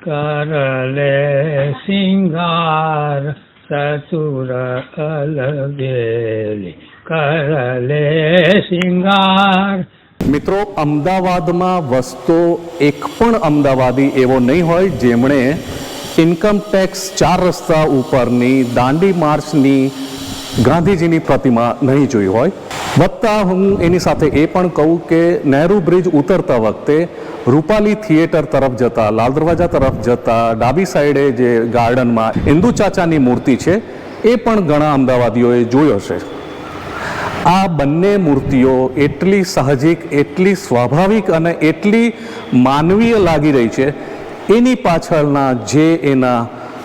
કરલે સિંગાર સસુર અલબેલી કરલે સિંગાર મિત્રો, અમદાવાદમાં વસતો એક પણ અમદાવાદી એવો નહીં હોય જેમણે ઇન્કમ ટેક્સ ચાર રસ્તા ઉપરની દાંડી માર્ચની ગાંધીજીની પ્રતિમા નહીં જોઈ હોય. વત્તા હું એની સાથે એ પણ કહું કે નહેરુ બ્રિજ ઉતરતા વખતે રૂપાલી થિયેટર તરફ જતા, લાલ દરવાજા તરફ જતા, ડાબી સાઈડે જે ગાર્ડનમાં ઇન્દુ ચાચાની મૂર્તિ છે, એ પણ ઘણા અમદાવાદીઓએ જોયો હશે. આ બંને મૂર્તિઓ એટલી સાહજિક, એટલી સ્વાભાવિક અને એટલી માનવીય લાગી રહી છે, એની પાછળના જે એના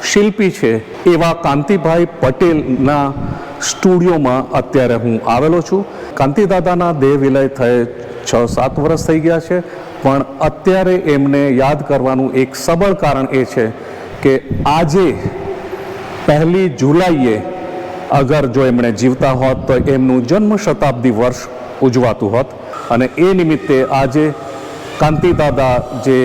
શિલ્પી છે એવા કાંતિભાઈ પટેલના સ્ટુડિયોમાં અત્યારે હું આવેલો છું. કાંતિદાદાના દેહ વિલય થયે છ સાત વર્ષ થઈ ગયા છે, પણ અત્યારે એમને યાદ કરવાનું એક સબળ કારણ એ છે કે આજે પહેલી જુલાઈએ અગર જો એમણે જીવતા હોત તો એમનું જન્મ શતાબ્દી વર્ષ ઉજવાતું હોત. અને એ નિમિત્તે આજે કાંતિદાદા જે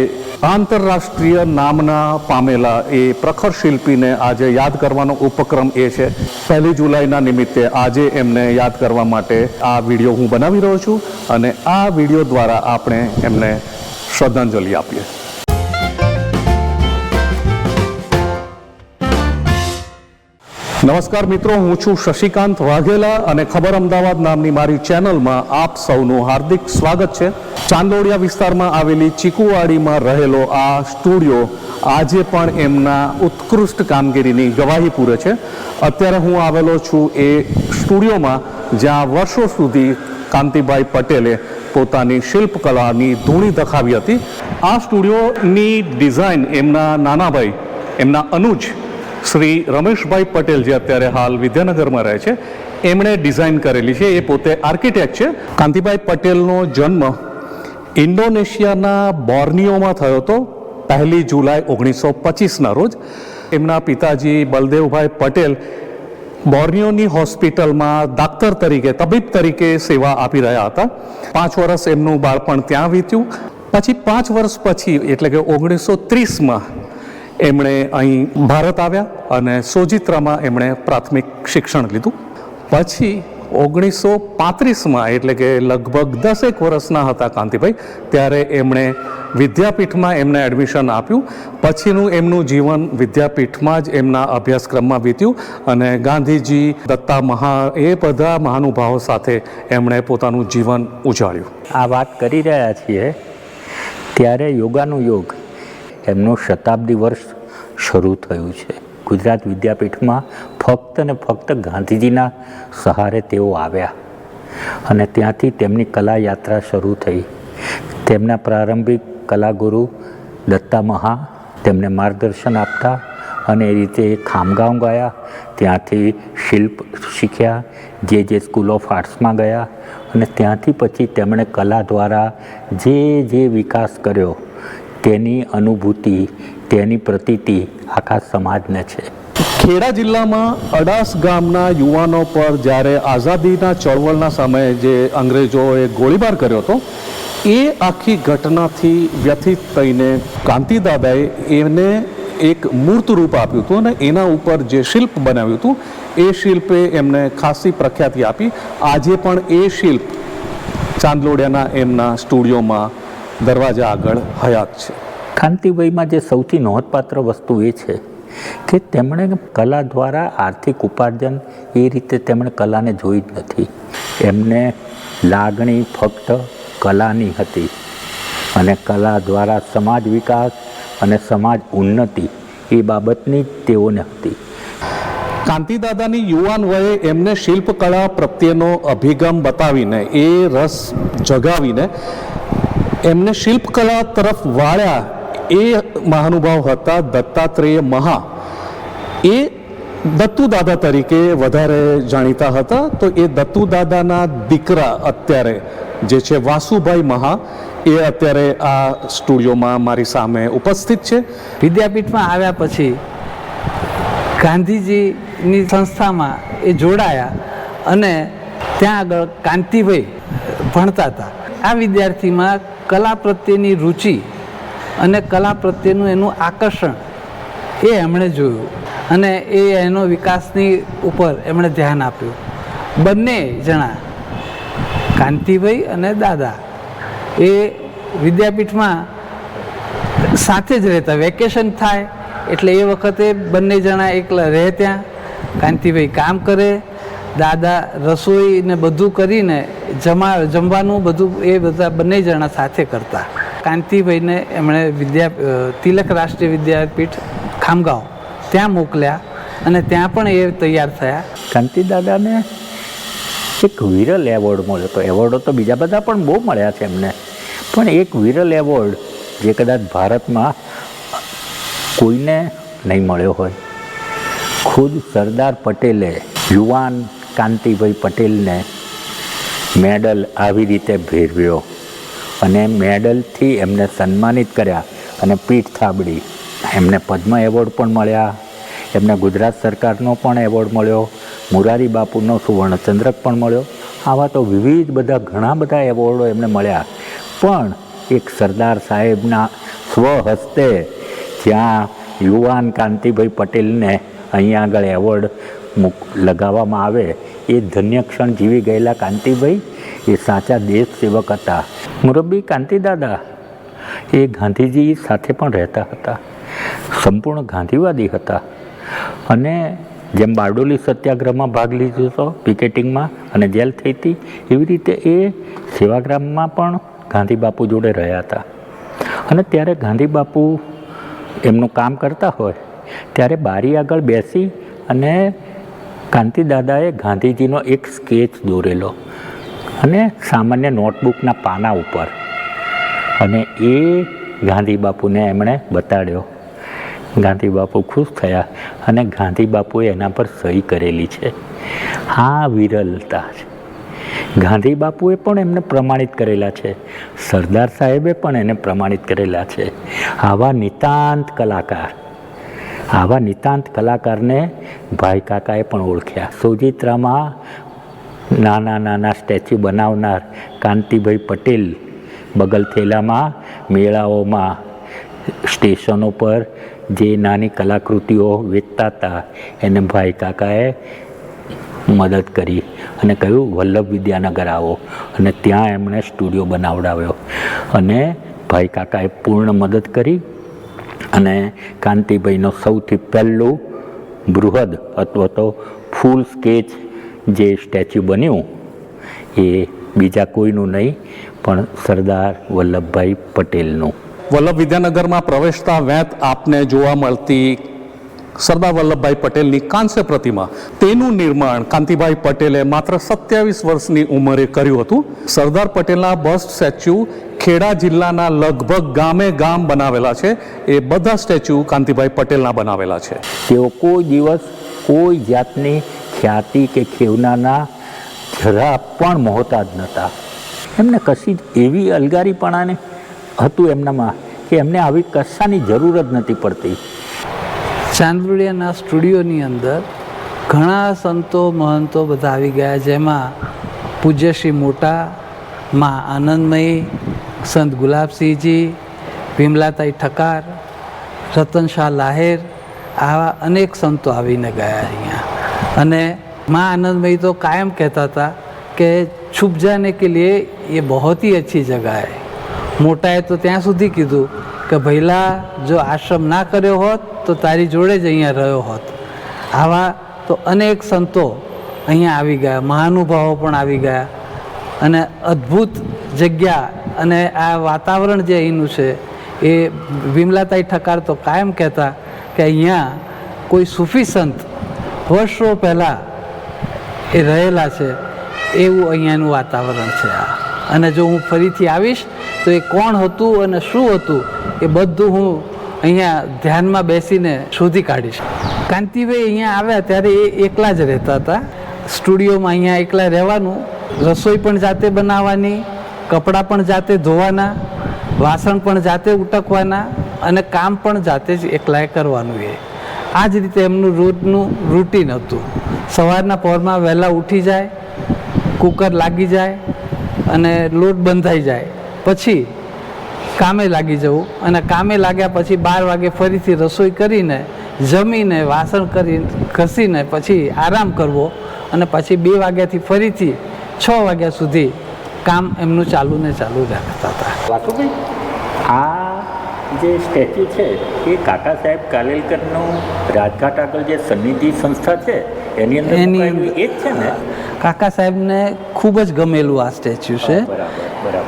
આંતરરાષ્ટ્રીય નામના પામેલા એ પ્રખર શિલ્પીને આજે યાદ કરવાનો ઉપક્રમ એ છે. પહેલી જુલાઈના નિમિત્તે આજે એમને યાદ કરવા માટે આ વીડિયો હું બનાવી રહ્યો છું અને આ વીડિયો દ્વારા આપણે એમને શ્રદ્ધાંજલિ આપીએ. નમસ્કાર મિત્રો, હું છું શશિકાંત વાઘેલા અને ખબર અમદાવાદ નામની મારી ચેનલમાં આપ સૌનું હાર્દિક સ્વાગત છે. ચાંદોડિયા વિસ્તારમાં આવેલી ચીકુવાડીમાં રહેલો આ સ્ટુડિયો આજે પણ એમના ઉત્કૃષ્ટ કામગીરીની ગવાહી પૂરે છે. અત્યારે હું આવેલો છું એ સ્ટુડિયોમાં, જ્યાં વર્ષો સુધી કાંતિભાઈ પટેલે પોતાની શિલ્પકલાની ધૂણી દખાવી હતી. આ સ્ટુડિયોની ડિઝાઇન એમના નાનાભાઈ, એમના અનુજ શ્રી રમેશભાઈ પટેલ જે અત્યારે હાલ વિદ્યાનગરમાં રહે છે, એમણે ડિઝાઇન કરેલી છે. એ પોતે આર્કિટેક્ટ છે. કાંતિભાઈ પટેલનો જન્મ ઇન્ડોનેશિયાના બોર્નિયોમાં થયો હતો, પહેલી જુલાઈ ઓગણીસો પચીસના રોજ. એમના પિતાજી બલદેવભાઈ પટેલ બોર્નિયોની હોસ્પિટલમાં દાક્તર તરીકે, તબીબ તરીકે સેવા આપી રહ્યા હતા. પાંચ વર્ષ એમનું બાળપણ ત્યાં વીત્યું. પછી પાંચ વર્ષ પછી, એટલે કે ઓગણીસો ત્રીસમાં એમણે અહીં ભારત આવ્યા અને સોજિત્રામાં એમણે પ્રાથમિક શિક્ષણ લીધું. પછી ઓગણીસો પાંત્રીસમાં એટલે કે લગભગ દસેક વર્ષના હતા કાંતિભાઈ, ત્યારે એમણે વિદ્યાપીઠમાં એમને એડમિશન આપ્યું. પછીનું એમનું જીવન વિદ્યાપીઠમાં જ એમના અભ્યાસક્રમમાં વીત્યું અને ગાંધીજી, દત્તા મહા, એ બધા મહાનુભાવો સાથે એમણે પોતાનું જીવન ઉજાળ્યું. આ વાત કરી રહ્યા છીએ ત્યારે યોગાનું યોગ એમનું શતાબ્દી વર્ષ શરૂ થયું છે. ગુજરાત વિદ્યાપીઠમાં ફક્ત ને ફક્ત ગાંધીજીના સહારે તેઓ આવ્યા અને ત્યાંથી તેમની કલા યાત્રા શરૂ થઈ. તેમના પ્રારંભિક કલાગુરુ દત્તા મહા તેમને માર્ગદર્શન આપતા અને એ રીતે ખામગાંવ ગયા. ત્યાંથી શિલ્પ શીખ્યા, જે જે સ્કૂલ ઓફ આર્ટ્સમાં ગયા અને ત્યાંથી પછી તેમણે કલા દ્વારા જે જે વિકાસ કર્યો તેની અનુભૂતિ, તેની પ્રતીતિ આખા સમાજને છે. ખેડા જિલ્લામાં અડાસ ગામના યુવાનો પર જ્યારે આઝાદીના ચળવળના સમયે જે અંગ્રેજોએ ગોળીબાર કર્યો હતો, એ આખી ઘટનાથી વ્યથિત થઈને કાંતિદાદાએ એને એક મૂર્ત રૂપ આપ્યું હતું અને એના ઉપર જે શિલ્પ બનાવ્યું હતું, એ શિલ્પે એમને ખાસી પ્રખ્યાતિ આપી. આજે પણ એ શિલ્પ ચાંદલોડિયાના એમના સ્ટુડિયોમાં દરવાજા આગળ હયાત છે. કાંતિભાઈમાં જે સૌથી નોંધપાત્ર વસ્તુ એ છે કે તેમણે કલા દ્વારા આર્થિક ઉપાર્જન એ રીતે તેમણે કલાને જોઈ જ નથી. એમને લાગણી ફક્ત કલાની હતી અને કલા દ્વારા સમાજ વિકાસ અને સમાજ ઉન્નતિ એ બાબતની જ તેઓને હતી. કાંતિદાદાની યુવાન વયે એમને શિલ્પકળા પ્રત્યેનો અભિગમ બતાવીને એ રસ જગાવીને એમને શિલ્પકલા તરફ વાળ્યા એ મહાનુભાવ હતા દત્તાત્રેય મહા. એ દત્તુ દાદા તરીકે વધારે જાણીતા હતા. તો એ દત્તુ દાદાના દીકરા અત્યારે જે છે વાસુભાઈ મહા, એ અત્યારે આ સ્ટુડિયોમાં મારી સામે ઉપસ્થિત છે. વિદ્યાપીઠમાં આવ્યા પછી ગાંધીજીની સંસ્થામાં એ જોડાયા અને ત્યાં આગળ કાંતિભાઈ ભણતા હતા. આ વિદ્યાર્થીમાં કલા પ્રત્યેની રુચિ અને કલા પ્રત્યેનું એનું આકર્ષણ એ એમણે જોયું અને એ એનો વિકાસની ઉપર એમણે ધ્યાન આપ્યું. બંને જણા, કાંતિભાઈ અને દાદા, એ વિદ્યાપીઠમાં સાથે જ રહેતા, વેકેશન થાય એટલે એ વખતે બંને જણા એકલા રહે ત્યાં. કાંતિભાઈ કામ કરે દાદા રસોઈ ને બધું કરીને જમા, જમવાનું બધું એ બધા બંને જણા સાથે કરતા. કાંતિભાઈને એમણે વિદ્યા તિલક રાષ્ટ્રીય વિદ્યાપીઠ ખામગાંવ ત્યાં મોકલ્યા અને ત્યાં પણ એ તૈયાર થયા. કાંતિ દાદાને એક વિરલ એવોર્ડ મળ્યો હતો. એવોર્ડો તો બીજા બધા પણ બહુ મળ્યા છે એમને. પણ એક વિરલ એવોર્ડ જે કદાચ ભારતમાં કોઈને નહીં મળ્યો હોય. ખુદ સરદાર પટેલે યુવાન કાંતિભાઈ પટેલને મેડલ આવી રીતે ભેરવ્યો અને મેડલથી એમને સન્માનિત કર્યા અને પીઠ થાબડી. એમને પદ્મ એવોર્ડ પણ મળ્યા. એમને ગુજરાત સરકારનો પણ એવોર્ડ મળ્યો. મુરારી બાપુનો સુવર્ણચંદ્રક પણ મળ્યો. આવા તો વિવિધ બધા ઘણા બધા એવોર્ડો એમને મળ્યા. પણ એક સરદાર સાહેબના સ્વહસ્તે જ્યાં યુવાન કાંતિભાઈ પટેલને અહીંયા આગળ એવોર્ડ મૂક લગાવવામાં આવે એ ધન્ય ક્ષણ જીવી ગયેલા કાંતિભાઈ, એ સાચા દેશ સેવક હતા મુરબ્બી કાંતિદાદા એ ગાંધીજી સાથે પણ રહેતા હતા. સંપૂર્ણ ગાંધીવાદી હતા. અને જેમ બારડોલી સત્યાગ્રહમાં ભાગ લીધો હતો પિકેટિંગમાં અને જેલ થઈ હતી, એવી રીતે એ સેવાગ્રામમાં પણ ગાંધી બાપુ જોડે રહ્યા હતા. અને ત્યારે ગાંધી બાપુ એમનું કામ કરતા હોય, ત્યારે બારી આગળ બેસી અને કાંતિ દાદાએ ગાંધીજીનો એક સ્કેચ દોરેલો અને સામાન્ય નોટબુકના પાના ઉપર. અને એ ગાંધી બાપુને એમણે બતાડ્યો. ગાંધી બાપુ ખુશ થયા અને ગાંધી બાપુએ એના પર સહી કરેલી છે. આ વિરલતા છે. ગાંધી બાપુએ પણ એમને પ્રમાણિત કરેલા છે. સરદાર સાહેબે પણ એને પ્રમાણિત કરેલા છે. આવા નિતાંત કલાકાર આવા નિતાંત કલાકારને ભાઈ કાકાએ પણ ઓળખ્યા. સોજિત્રામાં નાના નાના સ્ટેચ્યુ બનાવનાર કાંતિભાઈ પટેલ બગલ થેલામાં મેળાઓમાં સ્ટેશનો પર જે નાની કલાકૃતિઓ વેચતા હતા એને ભાઈ કાકાએ મદદ કરી અને કહ્યું, વલ્લભ વિદ્યાનગર આવો. અને ત્યાં એમણે સ્ટુડિયો બનાવડાવ્યો. અને ભાઈ કાકાએ પૂર્ણ મદદ કરી અને કાંતિભાઈનો સૌથી પહેલું બૃહદ અથવા તો ફૂલ સ્કેચ જે સ્ટેચ્યુ બન્યું, એ બીજા કોઈનું નહીં, પણ સરદાર વલ્લભભાઈ પટેલનું. વલ્લભ વિદ્યાનગરમાં પ્રવેશતા વેંત આપને જોવા મળતી સરદાર વલ્લભભાઈ પટેલની કાંસ્ય પ્રતિમા. તેનું નિર્માણ કાંતિભાઈ પટેલે માત્ર સત્યાવીસ વર્ષની ઉંમરે કર્યું હતું. સરદાર પટેલના બસ સ્ટેચ્યુ ખેડા જિલ્લાના લગભગ ગામે ગામ બનાવેલા છે. એ બધા સ્ટેચ્યુ કાંતિભાઈ પટેલના બનાવેલા છે. તેઓ કોઈ દિવસ કોઈ જાતની ખ્યાતિ કે ખેવનાના જરા પણ મોહતાજ નહોતા. એમને કશી જ એવી અલગારીપણાને હતું એમનામાં કે એમને આવી કશાની જરૂર જ નથી પડતી. ચાંદુડિયાના સ્ટુડિયોની અંદર ઘણા સંતો મહંતો બધા આવી ગયા જેમાં પૂજ્ય શ્રી મોટા માં આનંદમયી સંત ગુલાબસિંહજી વિમલાતાઈ ઠકાર રતનશાહ લાહેર, આવા અનેક સંતો આવીને ગયા અહીંયા. અને મા આનંદમય તો કાયમ કહેતા હતા કે છુપ જાને કે લીએ એ બહુ હી અચ્છી જગા હૈ. મોટાએ તો ત્યાં સુધી કીધું કે ભૈલા જો આશ્રમ ના કર્યો હોત, તો તારી જોડે જ અહીંયા રહ્યો હોત. આવા તો અનેક સંતો અહીંયા આવી ગયા, મહાનુભાવો પણ આવી ગયા. અને અદ્ભુત જગ્યા અને આ વાતાવરણ જે અહીંનું છે, એ વિમલાતાઈ ઠકાર તો કાયમ કહેતા કે અહીંયા કોઈ સૂફી સંત વર્ષો પહેલાં એ રહેલા છે, એવું અહીંયાનું વાતાવરણ છે આ. અને જો હું ફરીથી આવીશ, તો એ કોણ હતું અને શું હતું, એ બધું હું અહીંયા ધ્યાનમાં બેસીને શોધી કાઢીશ. કાંતિભાઈ અહીંયા આવ્યા ત્યારે એ એકલા જ રહેતા હતા. સ્ટુડિયોમાં અહીંયા એકલા રહેવાનું રસોઈ પણ જાતે બનાવવાની, કપડાં પણ જાતે ધોવાના, વાસણ પણ જાતે ઉટકવાના અને કામ પણ જાતે જ એકલાએ કરવાનું એ. આ જ રીતે એમનું રોજનું રૂટીન હતું. સવારના પહોરમાં વહેલા ઉઠી જાય કુકર લાગી જાય અને લોટ બંધાઈ જાય. પછી કામે લાગી જવું અને કામે લાગ્યા પછી બાર વાગે ફરીથી રસોઈ કરીને, જમીને, વાસણ કરી ઘસીને પછી આરામ કરવો અને પછી બે વાગ્યાથી ફરીથી છ વાગ્યા સુધી કામ એમનું ચાલુ ને ચાલુ રાખતા હતા. વાસુભાઈ આ જે સ્ટેચ્યુ છે એ કાકા સાહેબ કાલેલકરનું રાજઘાટ આગળ જે સન્નિધિ સંસ્થા છે એની અંદર એની મુકાયેલું એ જ છે ને? કાકા સાહેબને ખૂબ જ ગમેલું આ સ્ટેચ્યુ છે.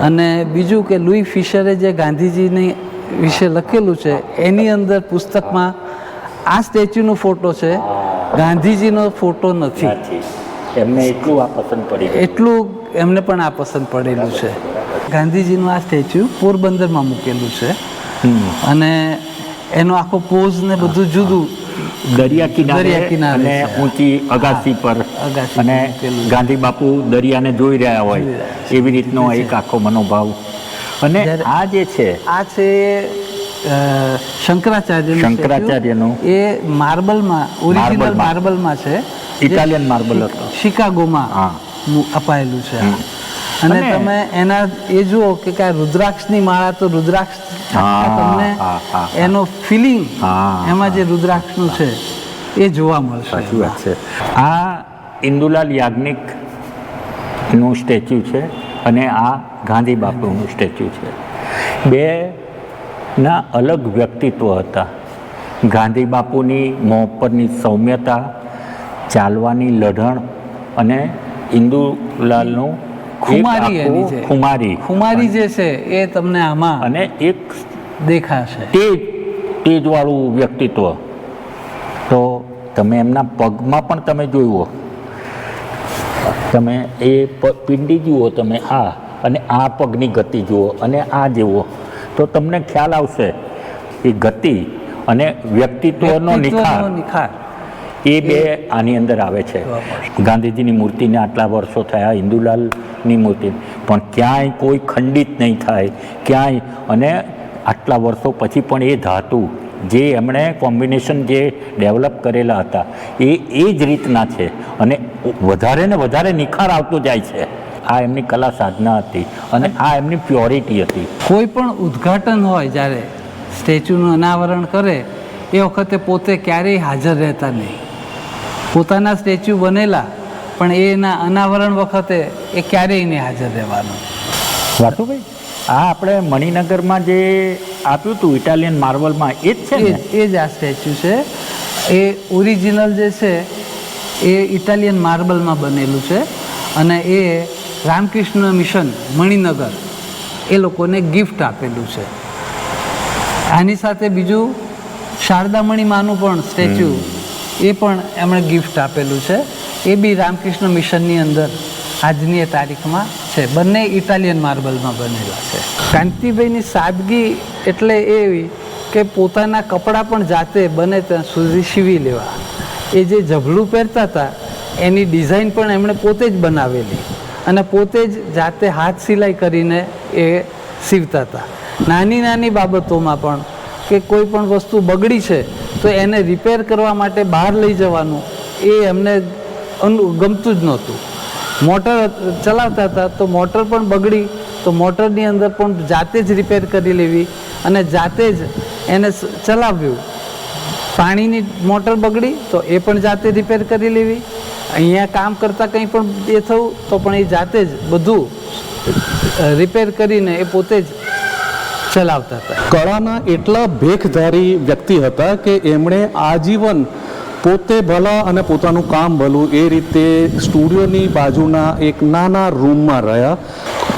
અને બીજું કે લુઈ ફિશરે જે ગાંધીજીની વિશે લખેલું છે એની અંદર પુસ્તકમાં આ સ્ટેચ્યુનો ફોટો છે. ગાંધીજીનો ફોટો નથી. એમને એટલું આ પસંદ પડી એટલું એમને પણ આ પસંદ પડેલું છે. ગાંધીજીનું આ સ્ટેચ્યુ પોરબંદરમાં મૂકેલું છે. અને એનો આખો પોઝ ને બધું જુદું. દરિયા કિનારે દરિયા કિનારે અને. ઊંચી અગાસી પર અને ગાંધી બાપુ દરિયાને જોઈ રહ્યા હોય એવી રીતનો એક આખો મનોભાવ. અને આ જે છે આ છે શંકરાચાર્ય શંકરાચાર્યનું. એ માર્બલમાં ઓરિજિનલ. માર્બલમાં છે. ઇટાલિયન માર્બલ હતો. શિકાગોમાં અપાયેલું છે. અને તમે એના એ જુઓ કે આ રુદ્રાક્ષની માળા તો રુદ્રાક્ષ તમને એનો ફિલિંગ એમાં જે રુદ્રાક્ષનું છે એ જોવા મળશે. સાચી વાત છે. આ ઇન્દુલાલ યાજ્ઞિકનું સ્ટેચ્યુ છે અને આ ગાંધી બાપુનું સ્ટેચ્યુ છે. બે ના અલગ વ્યક્તિત્વ હતા. ગાંધી બાપુની મોં પરની સૌમ્યતા ચાલવાની લઢણ અને ઇન્દુલાલનું ખુમારી એની છે ખુમારી. ખુમારી જે છે એ તમને આમાં અને એક દેખાશે. તેજ તેજવાળું વ્યક્તિત્વ. તો તમે એમના પગમાં પણ તમે જોયું તમે એ પિંડી જુઓ તમે આ અને આ પગની ગતિ જુઓ અને આ જુઓ તો તમને ખ્યાલ આવશે એ ગતિ અને વ્યક્તિત્વનો નિખાર. નિખાર. એ બે આની અંદર આવે છે. ગાંધીજીની મૂર્તિને આટલા વર્ષો થયા, હિન્દુલાલની મૂર્તિ. પણ ક્યાંય કોઈ ખંડિત નહીં થાય. ક્યાંય, અને આટલા વર્ષો પછી પણ એ ધાતુ, જે એમણે કોમ્બિનેશન જે ડેવલપ કરેલા હતા, એ એ જ રીતના છે. અને વધારે ને વધારે નિખાર આવતો જાય છે. આ એમની કલા સાધના હતી અને આ એમની પ્યોરિટી હતી. કોઈ પણ ઉદ્ઘાટન હોય જ્યારે સ્ટેચ્યુનું અનાવરણ કરે, એ વખતે પોતે ક્યારેય હાજર રહેતા નહીં. પોતાના સ્ટેચ્યુ બનેલા પણ એના અનાવરણ વખતે એ ક્યારેય નહીં હાજર રહેવાનું. ભાઈ આ આપણે મણિનગરમાં જે આપ્યું હતું ઇટાલિયન માર્બલમાં એ જ છે એ જ- એ જ આ સ્ટેચ્યુ છે. એ ઓરિજિનલ જે છે એ ઇટાલિયન માર્બલમાં બનેલું છે. અને એ રામકૃષ્ણ મિશન મણિનગર એ લોકોને ગિફ્ટ આપેલું છે. આની સાથે બીજું શારદામણી માનું પણ સ્ટેચ્યુ એ પણ એમણે ગિફ્ટ આપેલું છે. એ બી રામકૃષ્ણ મિશનની અંદર આજની એ તારીખમાં છે. બંને ઇટાલિયન માર્બલમાં બનેલા છે. કાંતિભાઈની સાદગી એટલે એવી કે પોતાના કપડાં પણ જાતે બને ત્યાં સુધી સીવી લેવા. એ જે જભલું પહેરતા હતા, એની ડિઝાઇન પણ એમણે પોતે જ બનાવેલી. અને પોતે જ જાતે હાથ સિલાઈ કરીને એ સીવતા હતા. નાની નાની બાબતોમાં પણ કે કોઈ પણ વસ્તુ બગડી છે તો એને રિપેર કરવા માટે બહાર લઈ જવાનું, એ એમને ગમતું જ નહોતું. મોટર ચલાવતા હતા તો મોટર પણ બગડી, તો મોટરની અંદર પણ જાતે જ રિપેર કરી લેવી અને જાતે જ એને ચલાવ્યું. પાણીની મોટર બગડી, તો એ પણ જાતે રિપેર કરી લેવી. અહીંયા કામ કરતાં કંઈ પણ એ થયું તો પણ એ જાતે જ બધું રિપેર કરીને એ પોતે જ ચલાવતા હતા. કળાના એટલા ભેખધારી વ્યક્તિ હતા કે એમણે આજીવન પોતે ભલા અને પોતાનું કામ ભલું એ રીતે સ્ટુડિયોની બાજુના એક નાના રૂમમાં રહ્યા.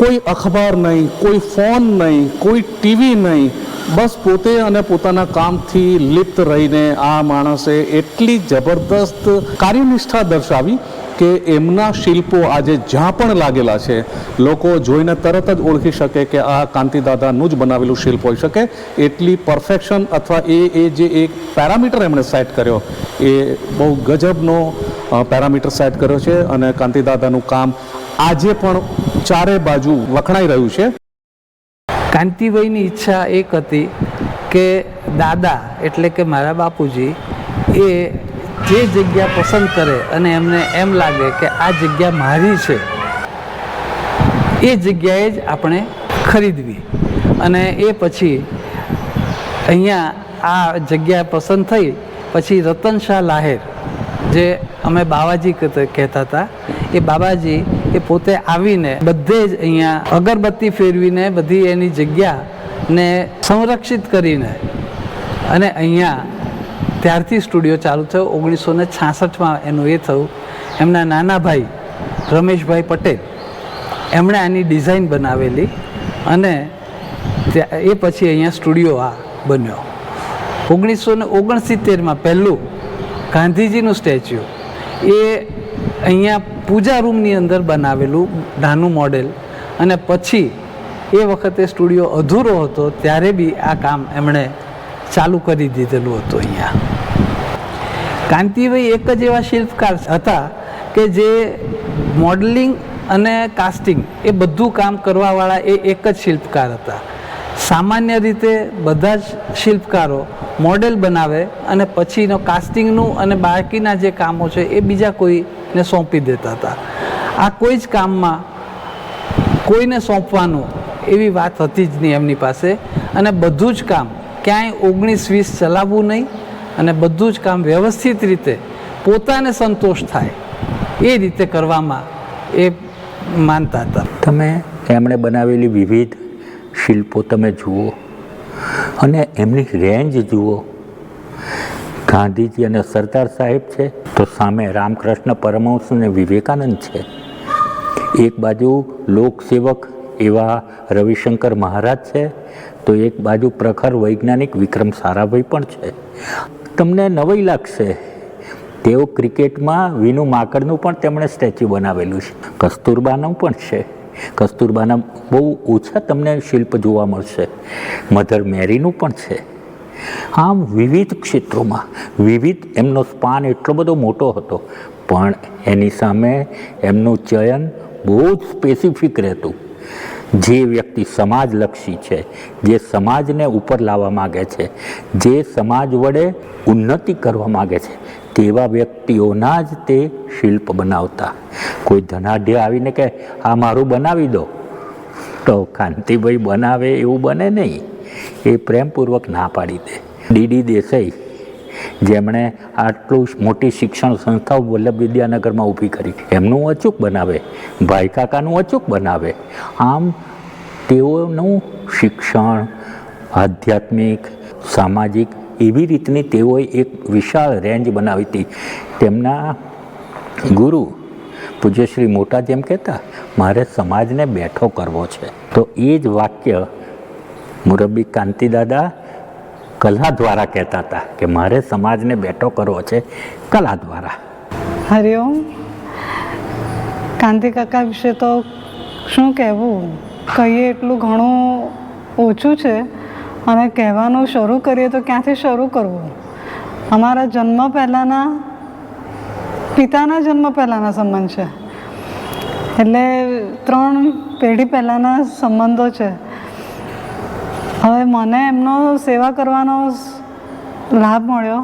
કોઈ અખબાર નહીં, કોઈ ફોન નહીં, કોઈ ટીવી નહીં, બસ પોતે અને પોતાના કામથી લિપ્ત રહીને આ માણસે એટલી જબરદસ્ત કાર્યનિષ્ઠા દર્શાવી કે એમના શિલ્પો આજે જ્યાં પણ લાગેલા છે, લોકો જોઈને તરત જ ઓળખી શકે કે આ કાંતિદાદાનું જ બનાવેલું શિલ્પ હોઈ શકે. એટલી પરફેક્શન અથવા એ એ જે એક પેરામીટર એમણે સેટ કર્યો, એ બહુ ગજબનો પેરામીટર સેટ કર્યો છે અને કાંતિદાદાનું કામ આજે પણ ચારે બાજુ વખણાઈ રહ્યું છે. કાંતિભાઈની ઈચ્છા એક હતી કે દાદા, એટલે કે મારા બાપુજી, એ જે જગ્યા પસંદ કરે અને એમને એમ લાગે કે આ જગ્યા મારી છે, એ જગ્યાએ જ આપણે ખરીદવી. અને એ પછી અહીંયા આ જગ્યા પસંદ થઈ, પછી રતન શાહ લાહેર, જે અમે બાવાજી કહેતા હતા, એ બાબાજી એ પોતે આવીને બધે જ અહીંયા અગરબત્તી ફેરવીને બધી એની જગ્યાને સંરક્ષિત કરીને અને અહીંયા ત્યારથી સ્ટુડિયો ચાલુ થયો. ઓગણીસો ને છાસઠમાં એનું એ થયું. એમના નાના ભાઈ, રમેશભાઈ પટેલ, એમણે આની ડિઝાઇન બનાવેલી અને એ પછી અહીંયા સ્ટુડિયો આ બન્યો. ઓગણીસો ને ઓગણસિત્તેરમાં પહેલું ગાંધીજીનું સ્ટેચ્યુ. એ અહીંયા પૂજા રૂમની અંદર બનાવેલું નાનું મોડેલ અને પછી એ વખતે સ્ટુડિયો અધૂરો હતો, ત્યારે બી આ કામ એમણે ચાલુ કરી દીધેલું હતું અહીંયા. કાંતિભાઈ એક જ એવા શિલ્પકાર હતા કે જે મોડલિંગ અને કાસ્ટિંગ એ બધું કામ કરવાવાળા એ એક જ શિલ્પકાર હતા. સામાન્ય રીતે બધા જ શિલ્પકારો મોડેલ બનાવે અને પછીનો કાસ્ટિંગનું અને બાકીના જે કામો છે એ બીજા કોઈને સોંપી દેતા હતા. આ કોઈ જ કામમાં કોઈને સોંપવાનું એવી વાત હતી જ નહીં એમની પાસે. અને બધું જ કામ ક્યાંય ઓગણીસ વીસ ચલાવવું નહીં અને બધું જ કામ વ્યવસ્થિત રીતે પોતાને સંતોષ થાય એ રીતે કરવામાં એ માનતા હતા. તમે એમણે બનાવેલી વિવિધ શિલ્પો તમે જુઓ અને એમની રેન્જ જુઓ. ગાંધીજી અને સરદાર સાહેબ છે તો સામે રામકૃષ્ણ પરમહંસ અને વિવેકાનંદ છે. એક બાજુ લોકસેવક એવા રવિશંકર મહારાજ છે, તો એક બાજુ પ્રખર વૈજ્ઞાનિક વિક્રમ સારાભાઈ પણ છે. તમને નવાઈ લાગશે. તેઓ ક્રિકેટમાં વિનુ માકડનું પણ તેમણે સ્ટેચ્યુ બનાવેલું છે. કસ્તુરબાનું પણ છે. કસ્તુરબાના બહુ ઓછા તમને શિલ્પ જોવા મળશે. મધર મેરીનું પણ છે. આમ વિવિધ ક્ષેત્રોમાં, વિવિધ એમનો સ્પાન એટલો બધો મોટો હતો, પણ એની સામે એમનું ચયન બહુ જ સ્પેસિફિક રહેતું. જે વ્યક્તિ સમાજલક્ષી છે, જે સમાજને ઉપર લાવવા માગે છે, જે સમાજ વડે ઉન્નતિ કરવા માગે છે, તેવા વ્યક્તિઓના જ તે શિલ્પ બનાવતા. કોઈ ધનાઢ્ય આવીને કે આ મારું બનાવી દો. તો કાંતિભાઈ બનાવે એવું બને નહીં. એ પ્રેમપૂર્વક ના પાડી દે. ડીડી દેસાઈ જેમણે આટલું મોટી શિક્ષણ સંસ્થાઓ વલ્લભ વિદ્યાનગરમાં ઊભી કરી. એમનું અચૂક બનાવે. ભાઈ કાકાનું અચૂક બનાવે. આમ તેઓનું શિક્ષણ આધ્યાત્મિક, સામાજિક એવી રીતની તેઓએ એક વિશાળ રેન્જ બનાવી હતી. તેમના ગુરુ પૂજ્ય શ્રી મોટા જેમ કહેતા, મારે સમાજને બેઠો કરવો છે. તો એ જ વાક્ય મુરબ્બી કાંતિદાદા કલા દ્વારા કહેતા હતા કે મારે સમાજને બેઠો કરવો છે કલા દ્વારા. હરિઓમ કાંતિ કાકા વિશે તો શું કહેવું? કહીએ એટલું ઘણું ઓછું છે, અને કહેવાનું શરૂ કરીએ તો ક્યાંથી શરૂ કરવું? અમારા જન્મ પહેલાંના, પિતાના જન્મ પહેલાંના સંબંધ છે. એટલે ત્રણ પેઢી પહેલાંના સંબંધો છે. હવે મને એમનો સેવા કરવાનો લાભ મળ્યો.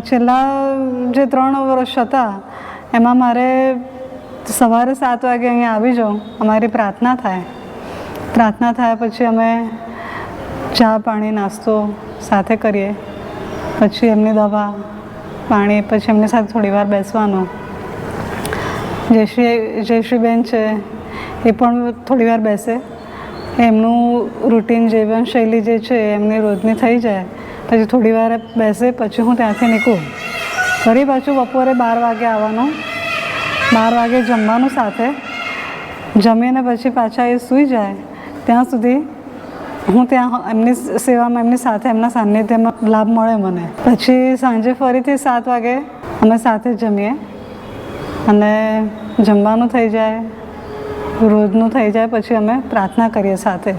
છેલ્લા જે ત્રણ વર્ષ હતા, એમાં મારે સવારે સાત વાગે અહીંયા આવી જાઉં. અમારી પ્રાર્થના થાય. પ્રાર્થના થયા પછી અમે ચા પાણી, નાસ્તો સાથે કરીએ. પછી એમની દવા, પાણી, પછી એમની સાથે થોડી વાર બેસવાનું. જયશ્રી, જયશ્રીબેન છે, એ પણ થોડી વાર બેસે. એમનું રૂટીન જીવનશૈલી જે છે, એમની રોજની થઈ જાય. પછી થોડી વાર બેસે, પછી હું ત્યાંથી નીકળું. ફરી પાછું બપોરે બાર વાગે આવવાનું. બાર વાગે જમવાનું સાથે. જમીને પછી પાછા એ સૂઈ જાય. ત્યાં સુધી હું ત્યાં એમની સેવામાં એમની સાથે, એમના સાનિધ્યમાં લાભ મળે મને. પછી સાંજે ફરીથી સાત વાગે અમે સાથે જમીએ. અને જમવાનું થઈ જાય. રોજનું થઈ જાય, પછી અમે પ્રાર્થના કરીએ સાથે.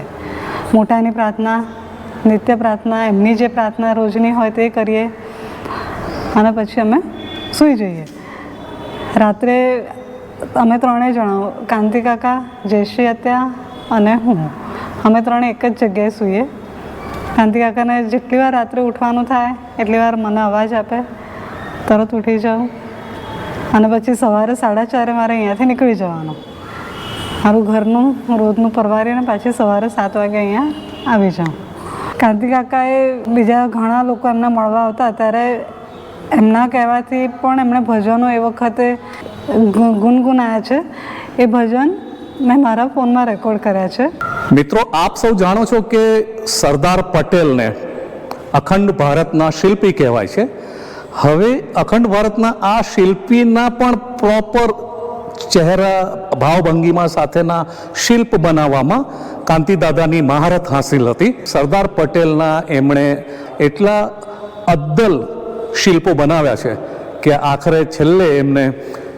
મોટાની પ્રાર્થના, નિત્ય પ્રાર્થના, એમની જે પ્રાર્થના રોજની હોય તે કરીએ. અને પછી અમે સૂઈ જઈએ. રાત્રે અમે ત્રણેય જણા, કાંતિ કાકા, જયશ્રી અત્યા અને હું. અમે ત્રણે એક જ જગ્યાએ સૂઈએ. કાંતિ કાકાને જેટલી વાર રાત્રે ઉઠવાનું થાય, એટલી વાર મને અવાજ આપે. તરત ઉઠી જાઉં. અને પછી સવારે સાડા ચારે મારે અહીંયાથી નીકળી જવાનું. મારું ઘરનું રોજનું પરવારીને પાછી સવારે સાત વાગે અહીંયા આવી જાઉં. કાંતિ કાકાએ બીજા ઘણા લોકો એમને મળવા આવતા, ત્યારે એમના કહેવાથી પણ એમણે ભજનો એ વખતે ગુનગુનાયા છે. એ ભજન મેં મારા ફોનમાં રેકોર્ડ કર્યા છે. મિત્રો, આપ સૌ જાણો છો કે સરદાર પટેલને અખંડ ભારતના શિલ્પી કહેવાય છે. હવે અખંડ ભારતના આ શિલ્પીના પણ પ્રોપર ચહેરા ભાવભંગીમાં સાથેના શિલ્પ બનાવવામાં કાંતિદાદાની મહારત હાંસિલ હતી. સરદાર પટેલના એમણે એટલા અદ્દલ શિલ્પો બનાવ્યા છે કે આખરે છેલ્લે એમને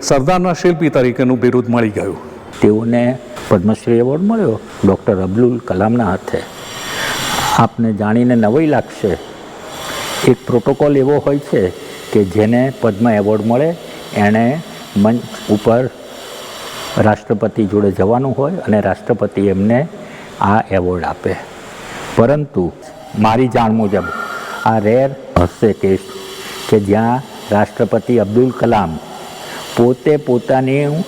સરદારના શિલ્પી તરીકેનું બિરુદ મળી ગયું. તેઓને પદ્મશ્રી એવોર્ડ મળ્યો ડૉક્ટર અબ્દુલ કલામના હાથે. આપને જાણીને નવાઈ લાગશે. એક પ્રોટોકોલ એવો હોય છે કે જેને પદ્મ એવોર્ડ મળે, એણે મંચ ઉપર રાષ્ટ્રપતિ જોડે જવાનું હોય અને રાષ્ટ્રપતિ એમને આ એવોર્ડ આપે. પરંતુ મારી જાણ મુજબ આ રેર હશે કેસ કે જ્યાં રાષ્ટ્રપતિ અબ્દુલ કલામ પોતે પોતાની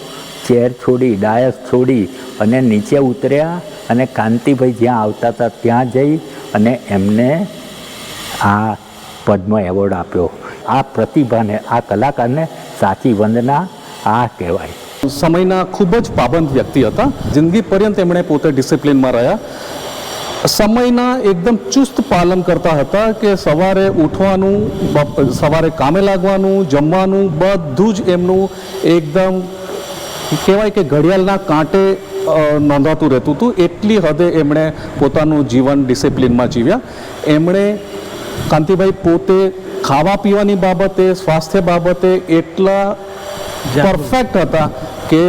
ચેર છોડી, ડાયસ છોડી અને નીચે ઉતર્યા અને કાંતિભાઈ જ્યાં આવતા હતા ત્યાં જઈ અને એમને આ પદ્મ એવોર્ડ આપ્યો. આ પ્રતિભાને, આ કલાકારને સાચી વંદના આ કહેવાય. સમયના ખૂબ જ પાબંદ વ્યક્તિ હતા. જિંદગી પર્યંત એમણે પોતે ડિસિપ્લિનમાં રહ્યા. સમયના એકદમ ચુસ્ત પાલન કરતા હતા કે સવારે ઉઠવાનું સવારે કામે લાગવાનું જમવાનું બધું જ એમનું એકદમ કહેવાય કે ઘડિયાળના કાંટે નોંધાતું રહેતું હતું. એટલી હદે એમણે પોતાનું જીવન ડિસિપ્લિનમાં જીવ્યા. એમણે કાંતિભાઈ પોતે ખાવા પીવાની બાબતે સ્વાસ્થ્ય બાબતે એટલા પરફેક્ટ હતા કે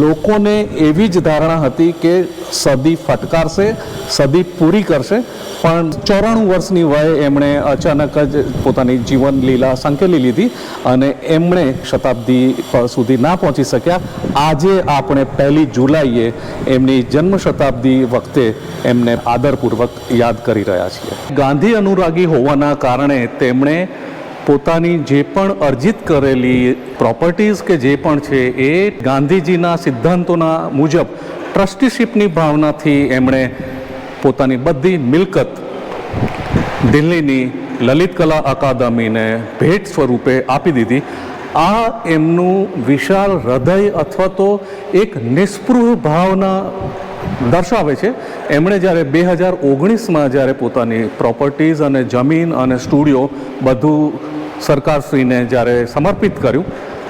લોકોને એવી જ ધારણા હતી કે સદી ફટકારશે, સદી પૂરી કરશે, પણ ચોરાણું વર્ષની વયે એમણે અચાનક જ પોતાની જીવન લીલા સંકેલી લીધી અને એમણે શતાબ્દી સુધી ના પહોંચી શક્યા. આજે આપણે પહેલી જુલાઈએ એમની જન્મ શતાબ્દી વખતે એમને આદરપૂર્વક યાદ કરી રહ્યા છીએ. ગાંધી અનુરાગી હોવાના કારણે તેમણે પોતાની જે પણ અર્જિત કરેલી પ્રોપર્ટીઝ કે જે પણ છે એ ગાંધીજીના સિદ્ધાંતોના મુજબ ટ્રસ્ટીશીપની ભાવનાથી એમણે પોતાની બધી મિલકત દિલ્હીની લલિત કલા અકાદમીને ભેટ સ્વરૂપે આપી દીધી. આ એમનું વિશાળ હૃદય અથવા તો એક નિસ્પૃહ ભાવના દર્શાવે છે. એમણે જ્યારે બે હજાર ઓગણીસમાં જ્યારે પોતાની પ્રોપર્ટીઝ અને જમીન અને સ્ટુડિયો બધું સરકારશ્રીને જ્યારે સમર્પિત કર્યું,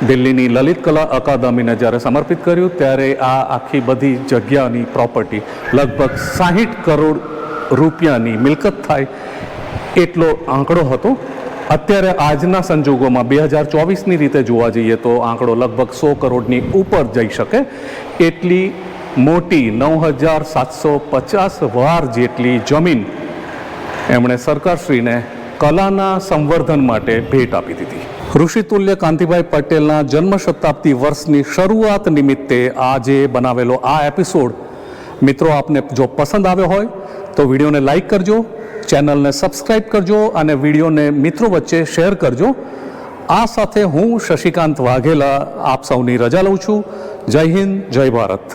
દિલ્હીની લલિત કલા અકાદમીને જ્યારે સમર્પિત કર્યું, ત્યારે આ આખી બધી જગ્યાની પ્રોપર્ટી લગભગ સાહીઠ કરોડ રૂપિયાની મિલકત થાય એટલો આંકડો હતો. અત્યારે આજના સંજોગોમાં બે હજાર ચોવીસની રીતે જોવા જઈએ તો આંકડો લગભગ સો કરોડની ઉપર જઈ શકે. એટલી મોટી નવ હજાર સાતસો પચાસ વાર જેટલી જમીન એમણે સરકારશ્રીને કલાના સંવર્ધન માટે ભેટ આપી દીધી. ઋષિતુલ્ય કાંતિભાઈ પટેલના જન્મ શતાબ્દી વર્ષની શરૂઆત નિમિત્તે આજે બનાવેલો આ એપિસોડ મિત્રો આપને જો પસંદ આવ્યો હોય તો વિડીયોને લાઈક કરજો ચેનલને સબસ્ક્રાઈબ કરજો અને વિડીયોને મિત્રો વચ્ચે શેર કરજો. આ સાથે હું શશિકાંત વાઘેલા આપ સૌની રજા લઉં છું. જય હિન્દ, જય ભારત.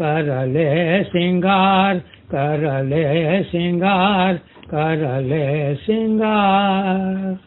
કરલે સિંગાર કરલે સિંગાર કરલે સિંગાર